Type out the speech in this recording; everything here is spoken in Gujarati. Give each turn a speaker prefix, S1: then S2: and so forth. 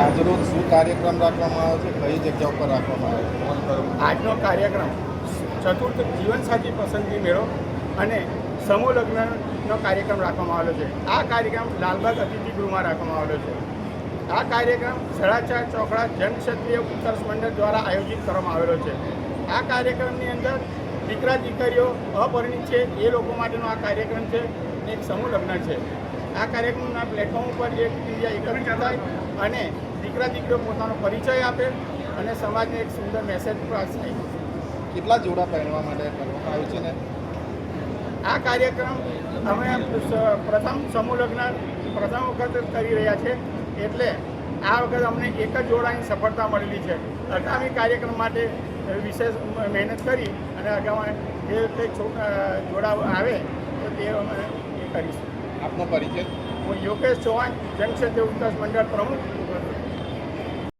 S1: આજરોજ શું કાર્યક્રમ રાખવામાં આવ્યો છે? કઈ જગ્યા ઉપર રાખવામાં આવ્યો
S2: આજનો કાર્યક્રમ ચતુર્થ જીવનસાથી પસંદગી મેળો અને સમૂહ લગ્નનો કાર્યક્રમ રાખવામાં આવેલો છે. આ કાર્યક્રમ લાલબાગ અતિથિ ગૃહમાં રાખવામાં આવેલો છે. આ કાર્યક્રમ સડાચા ચોકડા જનક્ષત્રીય ઉત્તર મંડળ દ્વારા આયોજિત કરવામાં આવેલો છે. આ કાર્યક્રમની અંદર દીકરા દીકરીઓ અપરિણિત છે, એ લોકો માટેનો આ કાર્યક્રમ છે, એક સમૂહ લગ્ન છે. આ કાર્યક્રમના પ્લેટફોર્મ ઉપર એક ઇન્ડિયા એકત્રિત થાય અને દીકરા દીકરીઓ પોતાનો પરિચય આપે અને સમાજને એક સુંદર મેસેજ પાસ થાય
S1: કેટલા જોડા પહેરવા માટે કરવામાં આવ્યું છે ને?
S2: આ કાર્યક્રમ અમે પ્રથમ સમૂહ લગ્ન પ્રથમ વખત કરી રહ્યા છે. એટલે આ વખત અમને એક જ જોડાની સફળતા મળેલી છે. આગામી કાર્યક્રમ માટે વિશેષ મહેનત કરી અને આગામી જે કંઈ જોડા આવે તો તે અમે એ કરીશું.
S1: આપનો પરિચય.
S2: હું યોગેશ ચૌહાણ જનક્ષેત્ર વિકાસ મંડળ પ્રમુખ.